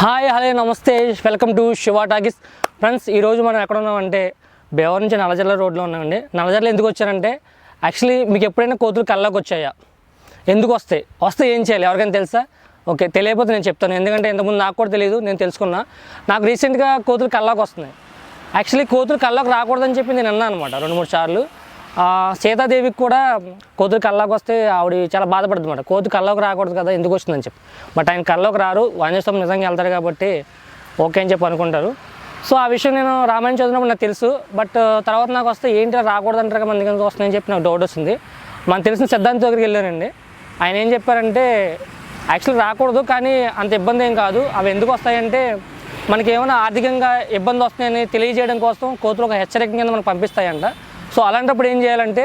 Hi hello namaste welcome to Shiva talkies. Friends ఈరోజు మనం ఎక్కడ ఉన్నామంటే బేవర్ నుంచి నల్లజర్ల రోడ్లో ఉన్నామండి. నల్లజర్ల ఎందుకు వచ్చారంటే యాక్చువల్లీ మీకు ఎప్పుడైనా కోతులు కళ్ళకి వచ్చాయా? ఎందుకు వస్తాయి? వస్తే ఏం చేయాలి? ఎవరికైనా తెలుసా? ఓకే తెలియకపోతే నేను చెప్తాను. ఎందుకంటే ఇంతకుముందు నాకు కూడా తెలియదు నేను తెలుసుకున్నా. నాకు రీసెంట్గా కోతులు కళ్ళకి వస్తున్నాయి. యాక్చువల్లీ కోతులు కళ్ళకు రాకూడదని చెప్పి నేను అన్నా అనమాట రెండు మూడు సార్లు. సీతాదేవికి కూడా కోతులు కళ్ళకు వస్తే ఆవిడ చాలా బాధపడుతుంది అనమాట కోతి కల్లోకి రాకూడదు కదా ఎందుకు వస్తుందని చెప్పి. బట్ ఆయన కల్లోకి రారు వాణ్యస్వామి నిజంగా వెళ్తారు కాబట్టి ఓకే అని చెప్పి అనుకుంటారు. సో ఆ విషయం నేను రామాయణం చదివినప్పుడు నాకు తెలుసు. బట్ తర్వాత నాకు వస్తే ఏంటి రాకూడదు అంటారు మంది ఎందుకు వస్తుందని చెప్పి నాకు డౌట్ వస్తుంది మనకు తెలిసిన సిద్ధాంత దగ్గరికి వెళ్ళానండి. ఆయన ఏం చెప్పారంటే యాక్చువల్ రాకూడదు కానీ అంత ఇబ్బంది ఏం కాదు. అవి ఎందుకు వస్తాయంటే మనకి ఏమైనా ఆర్థికంగా ఇబ్బంది వస్తాయని తెలియజేయడం కోసం కోతులు ఒక హెచ్చరిక కింద మనకు పంపిస్తాయంట. సో అలాంటప్పుడు ఏం చేయాలంటే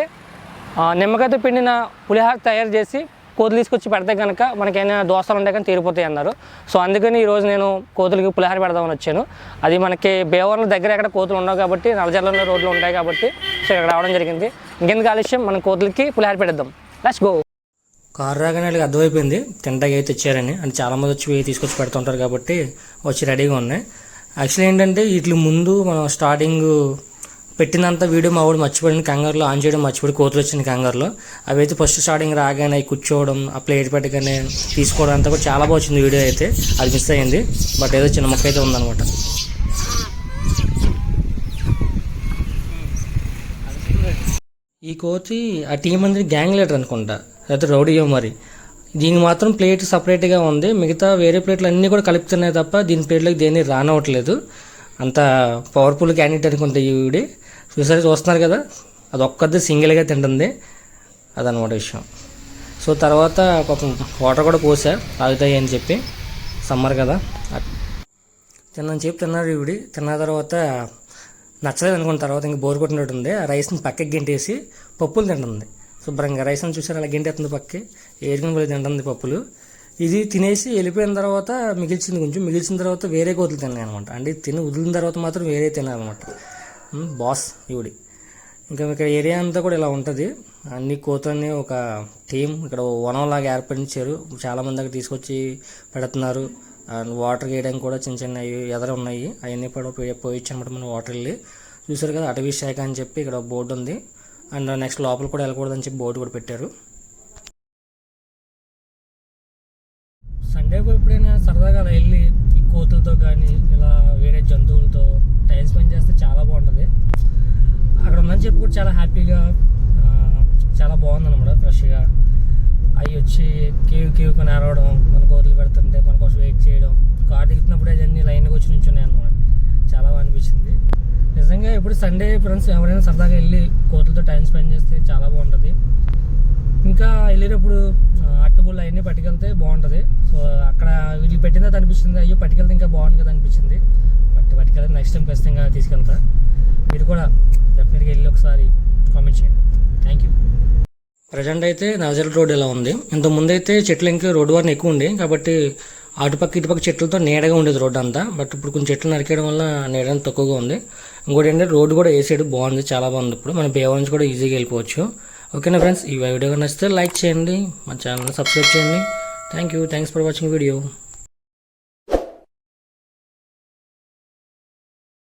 నిమ్మకాయతో పిండిన పులిహార తయారు చేసి కోతులు తీసుకొచ్చి పెడితే కనుక మనకి ఏమైనా దోషాలు ఉంటాయి కానీ తీరిపోతాయి అన్నారు. సో అందుకని ఈరోజు నేను కోతులకి పులిహార పెడదామని వచ్చాను. అది మనకి బేవర్ల దగ్గర ఎక్కడ కోతులు ఉండవు కాబట్టి నలజర్లలో రోడ్లు ఉంటాయి కాబట్టి సో ఇక్కడ రావడం జరిగింది. ఇంకెందుకు ఆలస్యం? మనం కోతులకి పులిహార పెడదాం లెట్స్ గో కారు రాగానే వాళ్ళకి అర్థమైపోయింది. తింటాకి అయితే తెచ్చారని. అంటే చాలామంది వచ్చి తీసుకొచ్చి పెడుతుంటారు కాబట్టి వచ్చి రెడీగా ఉన్నాయి. యాక్చువల్లీ ఏంటంటే వీటి ముందు మనం స్టార్టింగ్ పెట్టినంత వీడియో మా వాడు మర్చిపోయిన కంగారులో ఆన్ చేయడం మర్చిపోయి కోతులు వచ్చిన కంగారులో. అవి అయితే ఫస్ట్ స్టార్టింగ్ రాగానే అవి కూర్చోవడం ఆ ప్లేట్ పెట్టగానే తీసుకోవడం అంతా కూడా చాలా బాగా వచ్చింది వీడియో అయితే. అది మిస్ అయింది బట్ ఏదో చిన్న మొక్క అయితే ఉందన్నమాట. ఈ కోతి ఆ టీం అందరి గ్యాంగ్ లీడర్ అనుకుంటా. లేకపోతే రౌడీయో మరి. దీనికి మాత్రం ప్లేట్ సపరేట్గా ఉంది. మిగతా వేరే ప్లేట్లు అన్నీ కూడా కలుపుతున్నాయి తప్ప దీని ప్లేట్లకు దేన్ని రానవట్లేదు అంత పవర్ఫుల్ క్యాండిడేట్ అనుకుంటా ఈవిడి చూసారు చూస్తున్నారు కదా? అది ఒక్కది సింగిల్గా తింటుంది. అదనమాట విషయం. సో తర్వాత పాపం వాటర్ కూడా పోసా తాగుతాయి అని చెప్పి. సమ్మర్ కదా. తిన్నాను చెప్పి తిన్నారు ఇవిడి తిన్న తర్వాత నచ్చలేదు అనుకున్న తర్వాత ఇంక బోర్ కొట్టినట్టు ఉంది. ఆ రైస్ని పక్కకి గెంటేసి పప్పులు తింటుంది. శుభ్రంగా రైస్ అని చూసారు అలా గెంటేస్తుంది పక్కకి ఏరుకుని పోయి తింటుంది పప్పులు. ఇది తినేసి వెళ్ళిపోయిన తర్వాత మిగిల్చింది కొంచెం. మిగిల్చిన తర్వాత వేరే కోతులు తిన్నాయి అనమాట అంటే తిని వదిలిన తర్వాత మాత్రం వేరే తినాలన్నమాట. Hmm, బాస్ ఈవిడి ఇంకా ఇక్కడ ఏరియా అంతా కూడా ఇలా ఉంటుంది. అన్ని కోతల్ని ఒక థీమ్ ఇక్కడ వనంలాగా ఏర్పడించారు చాలామంది దగ్గర తీసుకొచ్చి పెడుతున్నారు. అండ్ వాటర్ వేయడానికి కూడా చిన్న చిన్న ఎదర ఉన్నాయి. అవన్నీ కూడా పోయొచ్చు అనమాట మనం వాటర్ వెళ్ళి. చూసారు కదా అటవీ శాఖ అని చెప్పి ఇక్కడ బోర్డు ఉంది. అండ్ నెక్స్ట్ లోపల కూడా వెళ్ళకూడదని చెప్పి బోర్డు కూడా పెట్టారు. ఎప్పుడైనా సరదాగా అలా వెళ్ళి ఈ కోతులతో కానీ ఇలా వేరే జంతువులతో టైం స్పెండ్ చేస్తే చాలా బాగుంటుంది. అక్కడ ఉందని చెప్పి కూడా చాలా హ్యాపీగా చాలా బాగుంది అనమాట ఫ్రెష్గా అవి వచ్చి కేవ్ కేవ్ కొని అరవడం మన కోతులు పెడుతుంటే మన కోసం వెయిట్ చేయడం కార్ దిగుతున్నప్పుడు అవన్నీ లైన్గా వచ్చి నుంచున్నాయి అనమాట చాలా బాగా అనిపించింది. నిజంగా ఇప్పుడు సండే ఫ్రెండ్స్ ఎవరైనా సరదాగా వెళ్ళి కోతులతో టైం స్పెండ్ చేస్తే చాలా బాగుంటుంది. ఇంకా వెళ్ళేటప్పుడు ఆ, అవన్నీ పట్టుకెళ్తే బాగుంటుంది. సో అక్కడ వీళ్ళు పెట్టిందా అనిపిస్తుంది. అయ్యో పట్టుకెళ్తే ఇంకా బాగుంది కదా అనిపించింది బట్ పట్టుకెళ్తే నెక్స్ట్ టైం ఖచ్చితంగా తీసుకెళ్తా. మీరు కూడా డెఫినెట్గా వెళ్ళి ఒకసారి కామెంట్ చేయండి. థ్యాంక్ యూ ప్రజెంట్ అయితే నజర్ రోడ్ ఇలా ఉంది. ఇంతకుముందు అయితే చెట్లు ఇంకా రోడ్డు వారిని ఎక్కువ ఉండే. కాబట్టి అటుపక్క ఇటుపక్క చెట్లతో నీడగా ఉండేది రోడ్డు అంతా. బట్ ఇప్పుడు కొంచెం చెట్లు నరికేయడం వల్ల నీడని తక్కువగా ఉంది. ఇంకోటి ఏంటంటే రోడ్డు కూడా వేసేడు బాగుంది చాలా బాగుంది. ఇప్పుడు మనం బేవ నుంచి కూడా ఈజీగా వెళ్ళిపోవచ్చు. ఓకేనా ఫ్రెండ్స్ ఈ వీడియో నచ్చితే లైక్ చేయండి మా ఛానల్ని సబ్స్క్రైబ్ చేయండి. Thank you thanks for watching video